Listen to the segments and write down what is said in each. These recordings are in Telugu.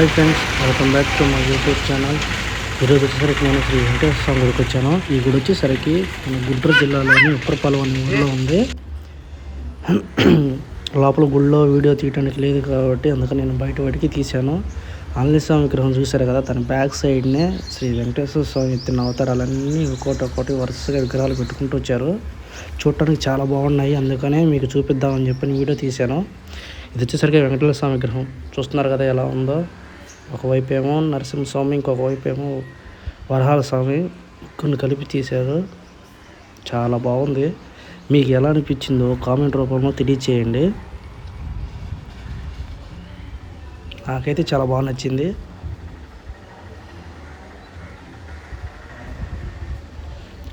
Hi friends welcome back to మా యూట్యూబ్ ఛానల్ ఈరోజు వచ్చేసరికి నేను శ్రీ వెంకటేశ్వర స్వామి గుడికి వచ్చాను. ఈ గుడి వచ్చేసరికి మన గుంటూరు జిల్లాలోని ఉప్పరపాలెం అనే ఊళ్ళో ఉంది. లోపల గుడిలో వీడియో తీయడానికి లేదు కాబట్టి అందుకని నేను బయట వాటికి తీశాను. ఆంజనేయ స్వామి విగ్రహం చూశారు కదా తన బ్యాక్ సైడ్నే శ్రీ వెంకటేశ్వర స్వామి ఎత్తిన అవతారాలన్నీ ఒక్కోటి ఒక్కోటి వరుసగా విగ్రహాలు పెట్టుకుంటూ వచ్చారు. చూడటానికి చాలా బాగున్నాయి అందుకనే మీకు చూపిద్దామని చెప్పి వీడియో తీశాను. ఇది వచ్చేసరికి వెంకటేశ్వర స్వామి విగ్రహం. చూస్తున్నారు కదా ఎలా ఉందో. ఒకవైపు ఏమో నరసింహస్వామి ఇంకొక వైపు ఏమో వరహాల స్వామి కొన్ని కలిపి తీశారు. చాలా బాగుంది. మీకు ఎలా అనిపించిందో కామెంట్ రూపంలో తెలియచేయండి. నాకైతే చాలా బాగా నచ్చింది.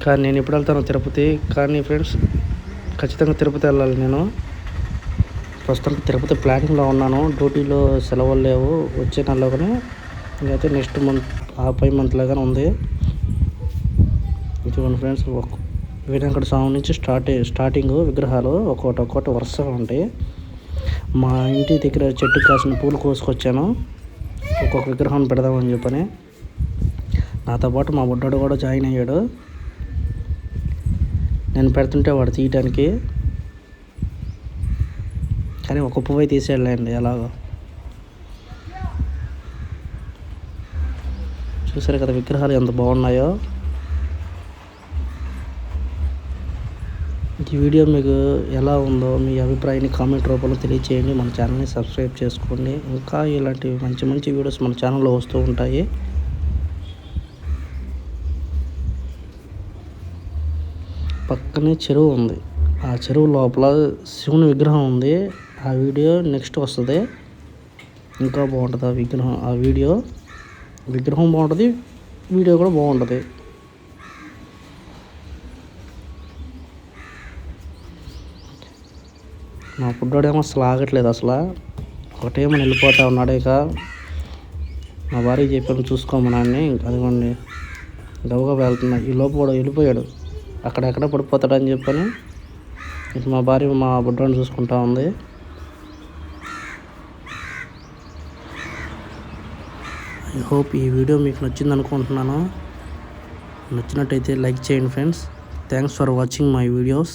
కానీ నేను ఎప్పుడు వెళ్తాను తిరుపతి. కానీ ఫ్రెండ్స్ ఖచ్చితంగా తిరుపతి వెళ్ళాలి నేను. ప్రస్తుతానికి తిరుపతి ప్లానింగ్లో ఉన్నాను. డ్యూటీలో సెలవులు లేవు. వచ్చే నెలలోనే ఇంకైతే నెక్స్ట్ మంత్ ఆ పై మంత్లాగానే ఉంది. ఇదిగోండి ఫ్రెండ్స్ ఒక స్వామి నుంచి స్టార్ట్ స్టార్టింగ్ విగ్రహాలు ఒక్కోటి ఒక్కోటి వరుసగా ఉంటాయి. మా ఇంటి దగ్గర చెట్టు కాసిన పూలు కోసుకొచ్చాను. ఒక్కొక్క విగ్రహం పెడదామని చెప్పని. నాతో పాటు మా బుడ్డాడు కూడా జాయిన్ అయ్యాడు. నేను పెడుతుంటే వాడు తీయటానికి కానీ ఒక పువ్వు తీసేయాలండి ఎలాగో. చూసారు కదా విగ్రహాలు ఎంత బాగున్నాయో. ఈ వీడియో మీకు ఎలా ఉందో మీ అభిప్రాయాన్ని కామెంట్ రూపంలో తెలియచేయండి. మన ఛానల్ని సబ్స్క్రైబ్ చేసుకోండి. ఇంకా ఇలాంటి మంచి మంచి వీడియోస్ మన ఛానల్లో వస్తూ ఉంటాయి. పక్కనే చెరువు ఉంది. ఆ చెరువు లోపల శివుని విగ్రహం ఉంది. ఆ వీడియో నెక్స్ట్ వస్తుంది. ఇంకా బాగుంటుంది ఆ విగ్రహం ఆ వీడియో. విగ్రహం బాగుంటుంది వీడియో కూడా బాగుంటుంది. మా పుట్టాడేమో అసలు ఆగట్లేదు అసలు. ఒకటేమో వెళ్ళిపోతా ఉన్నాడు ఇక. మా భార్య చెప్పాను చూసుకోమనాన్ని అదిగోండి. గబగబా వెళ్తున్నా. ఈ లోపు కూడా వెళ్ళిపోయాడు. అక్కడెక్కడ పడిపోతాడని చెప్పని. ఇక మా భార్య మా బుడ్డని చూసుకుంటా ఉంది. ఐ హోప్ ఈ వీడియో మీకు నచ్చింది అనుకుంటున్నాను. నచ్చినట్టయితే లైక్ చేయండి friends. Thanks for watching my videos